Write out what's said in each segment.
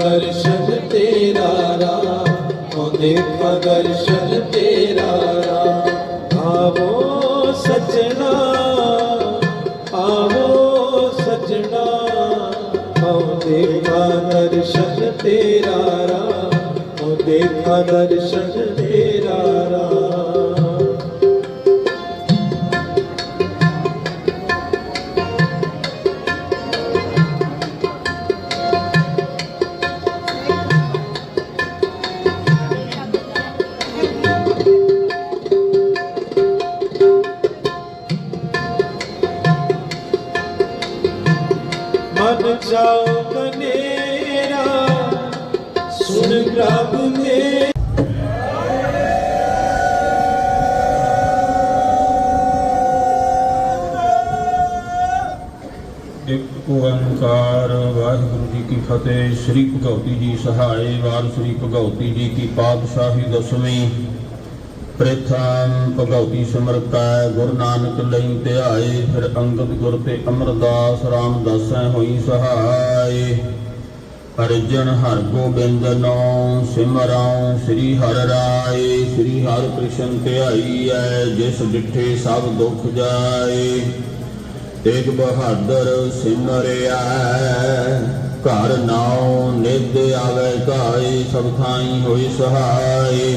ਦਰਸ਼ਨ ਤੇਰਾ ਰਾ ਹੋ ਦੇਖਾ ਦਰਸ਼ਨ ਤੇਰਾ ਰਾ ਆਵੋ ਸਜਣਾ ਆਵੋ ਸਜਣਾ। ਹੋ ਦੇਖਾ ਦਰਸ਼ਨ ਤੇਰਾ ਰਾ ਹੋ ਦੇਖਾ ਦਰਸ਼ਨ ਤੇਰਾ ਓੰਕਾਰ ਵਾਹਿਗੁਰੂ ਜੀ ਕੀ ਫਤਿਹ। ਸ੍ਰੀ ਭਗਉਤੀ ਜੀ ਸਹਾਏ ਵਾਰ ਸ੍ਰੀ ਭਗਉਤੀ ਜੀ ਕੀ ਪਾਤਸ਼ਾਹੀ ਦਸਵੀਂ। ਪ੍ਰਥਮ ਭਗਉਤੀ ਸਿਮਰਤੈ ਗੁਰੂ ਨਾਨਕ ਲਈ ਧਿਆਏ। ਫਿਰ ਅੰਗਦ ਗੁਰ ਤੇ ਅਮਰਦਾਸ ਰਾਮਦਾਸੈ ਹੋਈ ਸਹਾਏ ਅਰਜਨ ਹਰ ਗੋਬਿੰਦ ਨੋ ਸਿਮਰਉ ਸ੍ਰੀ ਹਰਿ ਰਾਏ। ਸ੍ਰੀ ਹਰਿ ਕ੍ਰਿਸ਼ਨ ਧਿਆਈਐ ਜਿਸ ਡਿਠੇ ਸਭ ਦੁਖ ਜਾਏ। ਤੇਗ ਬਹਾਦਰ ਸਿਮਰਿਆ। ਘਰ ਨਾਉ ਨਿਧ ਆਵੇ ਧਾਈ ਸਭ ਥਾਈ ਹੋਈ ਸਹਾਈ।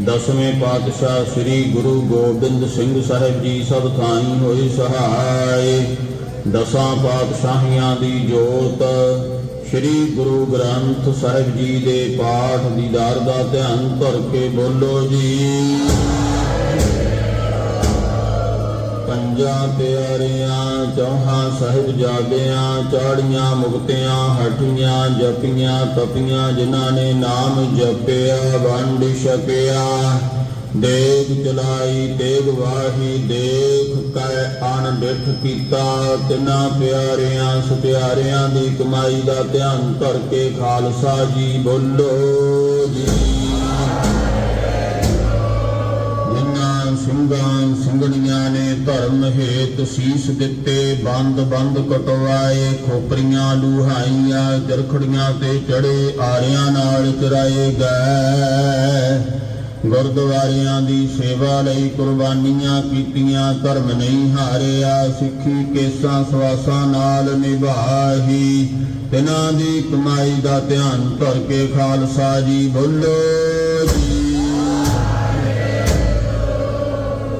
ਦਸਵੇਂ ਪਾਤਸ਼ਾਹ ਸ੍ਰੀ ਗੁਰੂ ਗੋਬਿੰਦ ਸਿੰਘ ਸਾਹਿਬ ਜੀ ਸਭ ਥਾਈ ਹੋਈ ਸਹਾਈ। ਦਸਾਂ ਪਾਤਸ਼ਾਹੀਆਂ ਦੀ ਜੋਤ, ਸ੍ਰੀ ਗੁਰੂ ਗ੍ਰੰਥ ਸਾਹਿਬ ਜੀ ਦੇ ਪਾਠ ਦੀਦਾਰ ਦਾ ਧਿਆਨ ਧਰ ਕੇ ਬੋਲੋ ਜੀ। ਪੰਜਾਂ ਪਿਆਰਿਆਂ, ਚੌਹਾਂ ਸਾਹਿਬ ਜਾਦਿਆਂ ਚਾੜੀਆਂ ਮੁਕਤਿਆਂ ਹਟੀਆਂ ਜਪੀਆਂ, ਤਪੀਆਂ, ਜਿਨ੍ਹਾਂ ਨੇ ਨਾਮ ਜਪਿਆ, ਵੰਡ ਛਕਿਆ। ਦੇਗ ਚਲਾਈ ਤੇਗ ਵਾਹੀ, ਦੇਖ ਕੈ ਅਣ ਡਿਠ ਕੀਤਾ। ਤਿਨਾਂ ਪਿਆਰਿਆਂ ਸੁਪਿਆਰਿਆਂ ਦੀ ਕਮਾਈ ਦਾ ਧਿਆਨ ਕਰਕੇ ਖਾਲਸਾ ਜੀ ਬੋਲੋ ਜੀ। ਨੇ ਹੇਤ ਸੀਸ ਦਿੱਤੇ, ਬੰਦ ਬੰਦ ਕਟਵਾਏ, ਖੋਪਰੀਆਂ ਲੁਹਾਈਆਂ, ਜਰਖੜੀਆਂ ਤੇ ਚੜੇ, ਆਰਿਆਂ ਨਾਲ ਚਰਾਏ ਗਏ। ਗੁਰਦੁਆਰਿਆਂ ਦੀ ਸੇਵਾ ਲਈ ਕੁਰਬਾਨੀਆਂ ਕੀਤੀਆਂ, ਧਰਮ ਨਹੀਂ ਹਾਰਿਆ, ਸਿੱਖੀ ਕੇਸਾਂ ਸਵਾਸਾਂ ਨਾਲ ਨਿਭਾਹੀ। ਤਿਨਾਂ ਦੀ ਕਮਾਈ ਦਾ ਧਿਆਨ ਧਰ ਕੇ ਖਾਲਸਾ ਜੀ ਬੋਲੋ ਜੀ।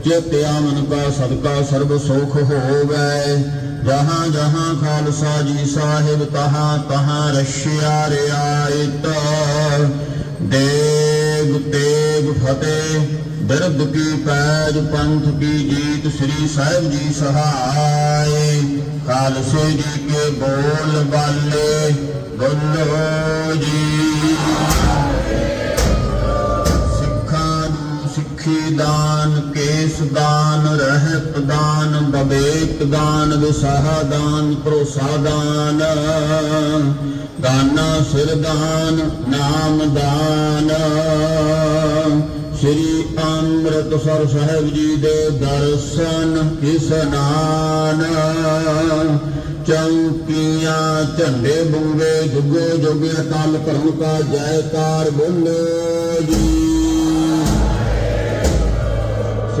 ਆਵੈ ਚਿਤ ਆਮਨ ਕਾ ਸਦਕਾ ਸਰਬ ਸੁਖ ਹੋਵੇ। ਜਹਾਂ ਜਹਾਂ ਖਾਲਸਾ ਜੀ ਸਾਹਿਬ ਤਹਾਂ ਤਹਾਂ ਰਸ਼ਿਆ ਰਿਆਇਤ ਦੇਗ ਤੇਗ ਫਤਿਹ, ਬਿਰਧ ਕੀ ਪੈਜ ਪੰਥ ਕੀ ਜੀਤ ਸ੍ਰੀ ਸਾਹਿਬ ਜੀ ਸਹਾਏ। ਖਾਲਸੇ ਜੀ ਕੇ ਬੋਲ ਬਾਲੇ, ਬੋਲੋ ਜੀ। ਸੁਖੀ ਦਾਨ, ਕੇਸ ਦਾਨ, ਰਹਿਤ ਦਾਨ, ਬਵੇਕ ਦਾਨ, ਵਿਸਾਹ ਦਾਨ, ਭਰੋਸਾ ਦਾਨ। ਦਾਨਾ ਸਿਰ ਦਾਨ, ਨਾਮ ਦਾਨ। ਸ੍ਰੀ ਅੰਮ੍ਰਿਤਸਰ ਸਾਹਿਬ ਜੀ ਦੇ ਦਰਸ਼ਨ ਇਸਨਾਨ ਚੌਂਕੀਆਂ, ਝੰਡੇ ਬੁੰਗੇ, ਜੁਗੋ ਜੁਗੇ ਅਕਾਲ ਧਰਮ ਕਾ ਜੈਕਾਰ ਬੋਲੋ ਜੀ।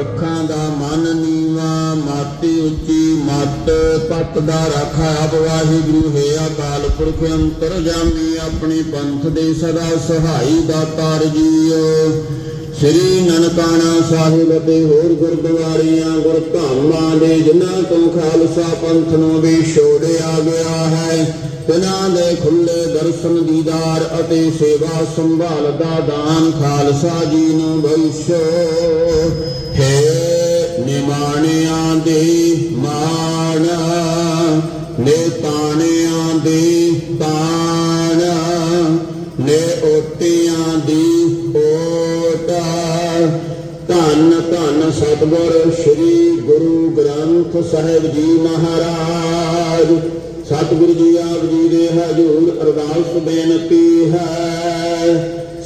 ਸਿੱਖਾਂ ਦਾ ਮਨ ਨੀਵਾ ਮਾਤੀ ਉੱਚੀ ਮਤ ਪੱਤ ਦਾ ਰਾਖਾ ਆਪ ਵਾਹਿਗੁਰੂ, ਹੈ ਅਕਾਲ ਪੁਰਖ ਅੰਤਰ ਜਾਮੀ, ਆਪਣੇ ਪੰਥ ਦੇ ਸਦਾ ਸਹਾਈ ਦਾਤਾਰ ਜੀਓ। ਸ੍ਰੀ ਨਨਕਾਣਾ ਸਾਹਿਬ ਅਤੇ ਹੋਰ ਗੁਰਦੁਆਰਿਆਂ, ਗੁਰਧਾਮਾਂ ਦੇ ਜਿਨ੍ਹਾਂ ਤੋਂ ਖਾਲਸਾ ਪੰਥ ਨੂੰ ਵੀ ਛੋੜਿਆ ਗਿਆ ਹੈ ਤਿਨਾਂ ਦੇ ਖੁੱਲੇ ਦਰਸ਼ਨ ਦੀਦਾਰ ਅਤੇ ਸੇਵਾ ਸੰਭਾਲ ਦਾ ਦਾਨ ਖਾਲਸਾ ਜੀ ਨੂੰ ਬਖਸ਼ੋ। ਹੈ ਨਿਮਾਣਿਆਂ ਦੇ ਮਾਣ ਨੇ ਦੇ ਦੀ ਧੰਨ ਸਤਿਗੁਰ ਸ੍ਰੀ ਗੁਰੂ ਗ੍ਰੰਥ ਸਾਹਿਬ ਜੀ ਮਹਾਰਾਜ। ਸਤਿਗੁਰੂ ਜੀ ਆਪ ਜੀ ਦੇ ਹਜੂਰ ਅਰਦਾਸ ਬੇਨਤੀ ਹੈ।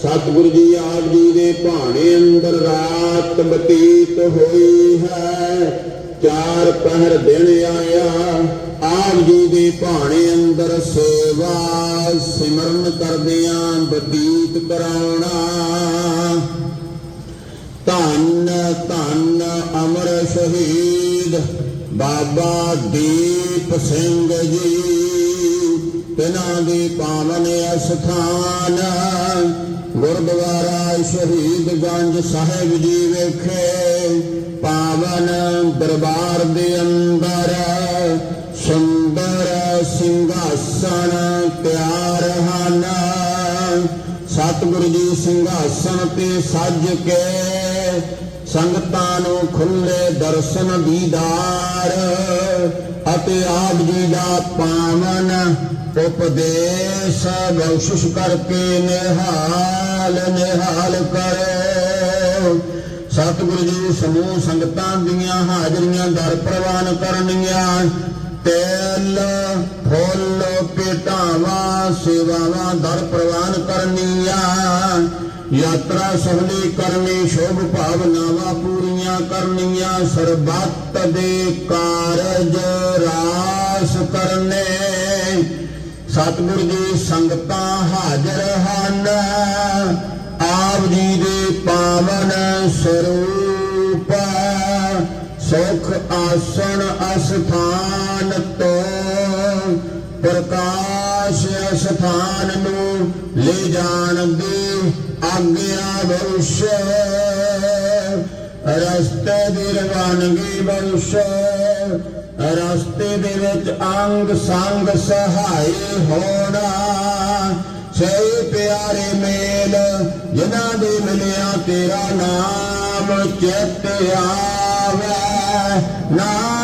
ਸਤਿਗੁਰੂ ਜੀ ਆਪ ਜੀ ਦੇ ਭਾਣੇ ਅੰਦਰ ਰਾਤ ਬਤੀਤ ਹੋਈ ਹੈ। ਚਾਰ ਪਹਿਰ ਦਿਨ ਆਇਆ, ਆਪ ਜੀ ਦੇ ਭਾਣੇ ਅੰਦਰ ਸੇਵਾ ਸਿਮਰਨ ਕਰਦਿਆਂ ਬਤੀਤ ਕਰਾਉਣਾ। ਧੰਨ ਅਮਰ ਸ਼ਹੀਦ ਬਾਬਾ ਦੀਪ ਸਿੰਘ ਜੀ। ਤਿਨਾਂ ਦੀ ਪਾਵਨ ਅਸਥਾਨ ਗੁਰਦੁਆਰਾ ਸ਼ਹੀਦਗੰਜ ਸਾਹਿਬ ਜੀ ਵਿਖੇ ਪਾਵਨ ਦਰਬਾਰ ਦੇ ਅੰਦਰ ਸੁੰਦਰ ਸਿੰਘਾਸਣ ਤਿਆਰ ਹਨ। ਸਤਿਗੁਰੂ ਜੀ ਸਿੰਘਾਸਣ ਤੇ ਸੱਜ ਕੇ ਸੰਗਤਾਂ ਨੂੰ ਖੁੱਲੇ ਦਰਸ਼ਨ ਦੀਦਾਰ ਅਤੇ ਆਪ ਜੀ ਦਾ ਪਾਵਨ ਉਪਦੇਸ਼ ਬਖਸ਼ਿਸ਼ ਕਰਕੇ ਨਿਹਾਲ ਨਿਹਾਲ ਕਰੋ। ਸਤਿਗੁਰੂ ਜੀ ਸਮੂਹ ਸੰਗਤਾਂ ਦੀਆਂ ਹਾਜ਼ਰੀਆਂ ਦਰ ਪ੍ਰਵਾਨ ਕਰਨੀਆਂ ਤੇਲ, ਫੁੱਲ ਪੇਟਾਵਾਂ ਸੇਵਾਵਾਂ ਦਰ ਪ੍ਰਵਾਨ ਕਰਨੀਆਂ। ਯਾਤਰਾ ਸਹਲੇ ਕਰਨੇ, ਸ਼ੁਭ ਭਾਵਨਾਵਾਂ ਪੂਰੀਆਂ ਕਰਨੀਆਂ, ਸਰਬੱਤ ਦੇ ਕਾਰਜ ਰਾਸ ਕਰਨੇ। ਸਤਿਗੁਰ ਜੀ, ਸੰਗਤਾਂ ਹਾਜ਼ਰ ਹਨ। ਆਪ ਜੀ ਦੇ ਪਾਵਨ ਸਰੂਪ, ਸੁਖ ਆਸਣ ਅਸਥਾਨ ਤੋਂ ਪ੍ਰਕਾਸ਼ ਅਸਥਾਨ ਨੂੰ ਲੈ ਜਾਣ ਦੀ ਆਗਿਆ ਬਖਸ਼ ਰਸਤੇ ਦੀ ਰਵਾਨਗੀ ਬਖਸ਼ ਰਸਤੇ ਦੇ ਵਿੱਚ ਅੰਗ ਸੰਗ ਸਹਾਈ ਹੋਣਾ ਸਹੀ ਪਿਆਰੇ ਮੇਲ ਜਿਨ੍ਹਾਂ ਦੇ ਮਿਲਿਆ ਤੇਰਾ ਨਾਮ ਚਿੱਤ ਆਵੇ ਨਾਨਕ ਨਾਮ